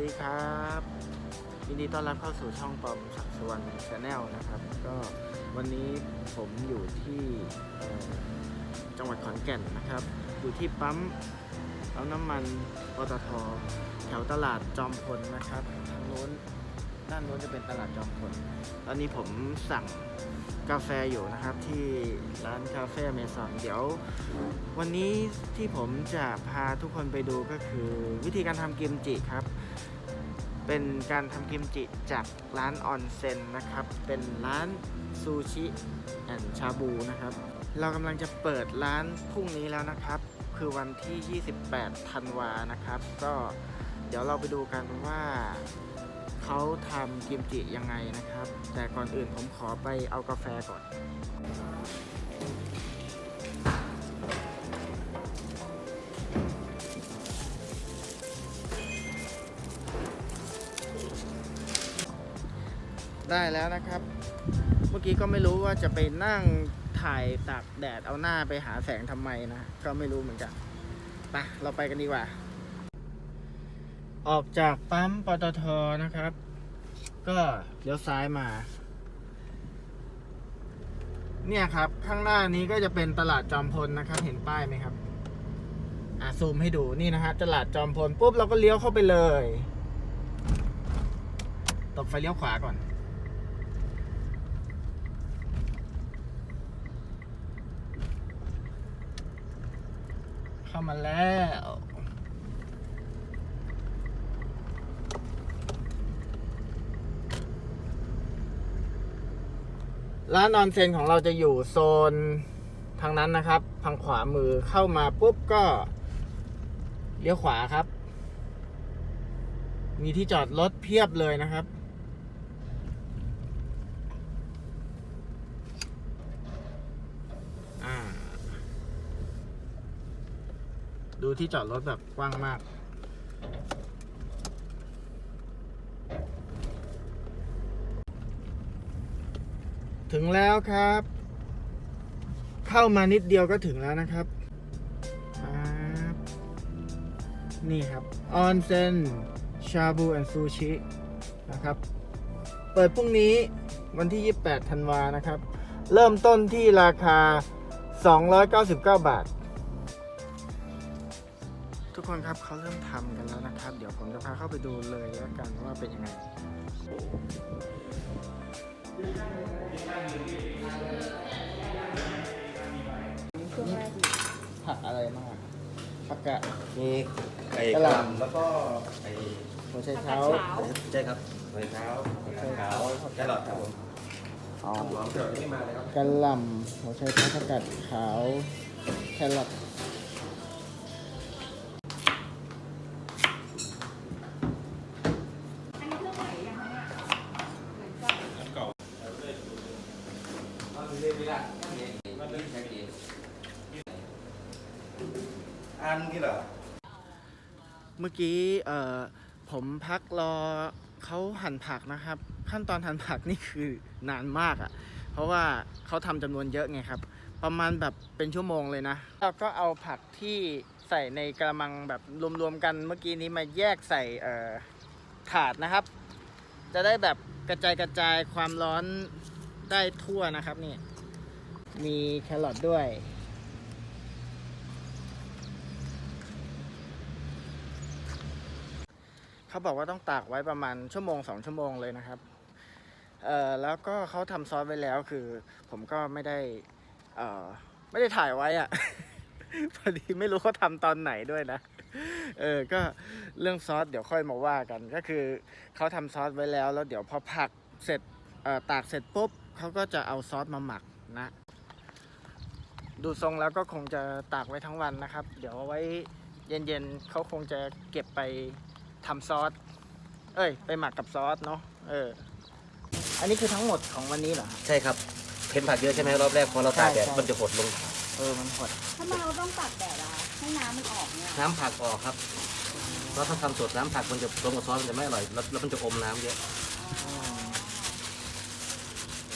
ดีครับยินดีต้อนรับเข้าสู่ช่องปอมศักดิ์สวรรณชาแนลนะครับ ก็วันนี้ผมอยู่ที่จังหวัดขอนแก่นนะครับ อยู่ที่ปั๊มปั๊มน้ำมันปตทแถวตลาดจอมพลนะครับ ทางโน้นด้านโน้นจะเป็นตลาดจอมพล ตอนนี้ผมสั่งกาแฟอยู่นะครับที่ร้านคาเฟ่เมซอนเดี๋ยว วันนี้ที่ผมจะพาทุกคนไปดูก็คือ วิธีการทำกิมจิครับ เป็นการทำกิมจิจากร้านออนเซ็นนะครับ เป็นร้านซูชิแอนชาบูนะครับ เรากำลังจะเปิดร้านพรุ่งนี้แล้วนะครับ คือวันที่ 28 ธันวานะครับ ก็เดี๋ยวเราไปดูกันว่าเขาทำกิมจิยังไงนะครับ แต่ก่อนอื่นผมขอไปเอากาแฟก่อน ได้แล้วนะครับ เมื่อกี้ก็ไม่รู้ว่าจะไปนั่งถ่ายตากแดดเอาหน้าไปหาแสงทำไมนะ ก็ไม่รู้เหมือนกันไปเราไปกันดีกว่า ออกจากปั๊มปตทนะครับ ก็เลี้ยวซ้ายมา เนี่ยครับ ข้างหน้านี้ก็จะเป็นตลาดจอมพลนะครับ เห็นป้ายไหมครับ อะซูมให้ดูนี่นะฮะตลาดจอมพลปุ๊บเราก็เลี้ยวเข้าไปเลย ตบไฟเลี้ยวขวาก่อน เข้ามาแล้วร้านออนเซนของเราจะอยู่โซนทางนั้นนะครับ ทางขวามือเข้ามาปุ๊บก็เลี้ยวขวาครับ มีที่จอดรถเพียบเลยนะครับ อ่า ดูที่จอดรถแบบกว้างมาก ถึงแล้วครับ เข้ามานิดเดียวก็ถึงแล้วนะครับ นี่ครับ ออนเซนชาบูแอนซูชินะครับ เปิดพรุ่งนี้วันที่ 28 ธันวานะครับ เริ่มต้นที่ราคา 299 บาท ทุกคนครับเขาเริ่มทำกันแล้วนะครับ เดี๋ยวผมจะพาเข้าไปดูเลยแล้วกันว่าเป็นยังไงผักอะไรมากผักกะมีไอ้กะกหระล่ำหลำแล้วก็ไอ้หัวไชเท้าใช่ครับไม้เท้าขาวแครอทครับผมอ๋อหอมเกลือไม่มาเลยครับกะหล่ำหัวไชเท้าผักกาดขาวแครอท อันที่เหรอเมื่อกี้เอ่อผมพักรอเขาหั่นผักนะครับ ขั้นตอนหั่นผักนี่คือนานมากอะ่ะ เพราะว่าเขาทำจำนวนเยอะไงครับ ประมาณแบบเป็นชั่วโมงเลยนะเราก็เอาผักที่ใส่ในกระมังแบบรวมๆกันเมื่อกี้นี้มาแยกใส่เอ่อถาดนะครับ จะได้แบบกระจายกระจายความร้อนได้ทั่วนะครับนี่ มีแครอทด้วย เขาบอกว่าต้องตากไว้ประมาณชั่วโมงสองชั่วโมงเลยนะครับ เอ่อแล้วก็เขาทำซอสไว้แล้วคือ ผมก็ไม่ได้ เอ่อ ไม่ได้ถ่ายไว้อะพอดีไม่รู้เขาทำตอนไหนด้วยนะเออ ก็เรื่องซอสเดี๋ยวค่อยมาว่ากัน ก็คือเขาทำซอสไว้แล้ว แล้วเดี๋ยวพอผักเสร็จเอ่อตากเสร็จปุ๊บเขาก็จะเอาซอสมาหมักนะ ดูทรงแล้วก็คงจะตากไว้ทั้งวันนะครับ เดี๋ยวเอาไว้เย็นๆเขาคงจะเก็บไปทำซอส เอ้ย ไปหมักกับซอสเนาะ เออ อันนี้คือทั้งหมดของวันนี้เหรอ ใช่ครับเห็นผักเยอะใช่ไหมรอบแรกพอเราตากแดดใช่ใช่ มันจะหดลง เออ มันหด ทำไมเราต้องตากแดดอะคะให้น้ำมันออกเนี่ยน้ำผักออกครับเพราะถ้าทำสดน้ำผักมันจะรวมกับซอสมันจะไม่อร่อยแล้วแล้วมันจะอมน้ำเยอะอืม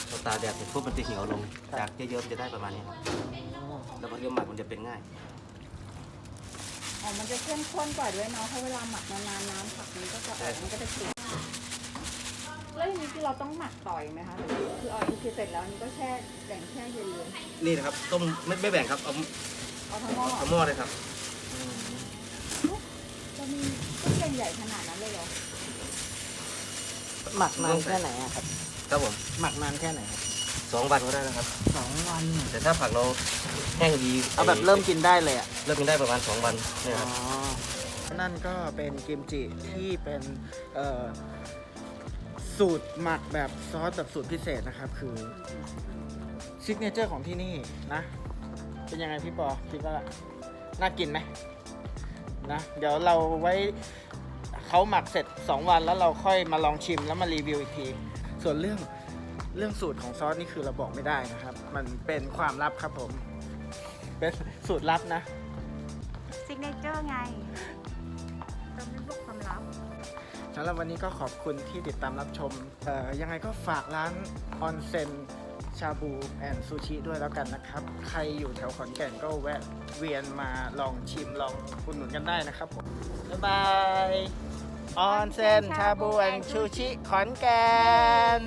พอตากแดดเสร็จปุ๊บมันจะเหี่ยวลง ครับ จากเยอะๆมันจะได้ประมาณนี้ครับ แล้วพอเคี่ยวหมักมันจะเป็นง่าย อ๋อ มันจะเข้มข้นกว่าด้วยเนาะ เพราะเวลาหมักนานๆน้ำผักมันก็จะออกมันก็จะเค็มแล้วอย่างนี้คือเราต้องหมักต่อยไหมคะหรือคือเอาอันนี้คือเสร็จแล้วอันนี้ก็แช่แบ่งแช่เย็นเลย นี่นะครับต้มไม่ไม่แบ่งครับเอาเอาทั้งหม้อเอาหม้อเลยครับ จะมีต้นใหญ่ๆขนาดนั้นเลยเหรอ หมักนานแค่ไหนอะครับ ครับผม หมักนานแค่ไหนครับ สองวันก็ได้นะครับ สองวันแต่ถ้าผักเราแห้งดีเอาแบบเริ่มกินได้เลยอะเริ่มกินได้ประมาณสองวันเนี่ยคอ๋รับ อนั่นก็เป็นกิมจิที่เป็นเอ่อสูตรหมักแบบซอสแบบสูตรพิเศษนะครับ คือซิกเนเจอร์ของที่นี่นะ เป็นยังไงพี่ปอคิดว่าน่ากินไหมนะ เดี๋ยวเราไว้เขาหมักเสร็จ 2 วันแล้วเราค่อยมาลองชิมแล้วมารีวิวอีกที ส่วนเรื่อง เรื่องสูตรของซอสนี่คือเราบอกไม่ได้นะครับ มันเป็นความลับครับผม เป็นสูตรลับนะ ซิกเนเจอร์ไงเราไม่บอกความลับสำหรับวันนี้ก็ขอบคุณที่ติดตามรับชม เอ่อ ยังไงก็ฝากร้านออนเซนชาบูแอนซูชิด้วยแล้วกันนะครับ ใครอยู่แถวขอนแก่นก็แวะเวียนมาลองชิมลองอุดหนุนกันได้นะครับผม บ๊ายบายออนเซนชาบูแอนซูชิขอนแก่น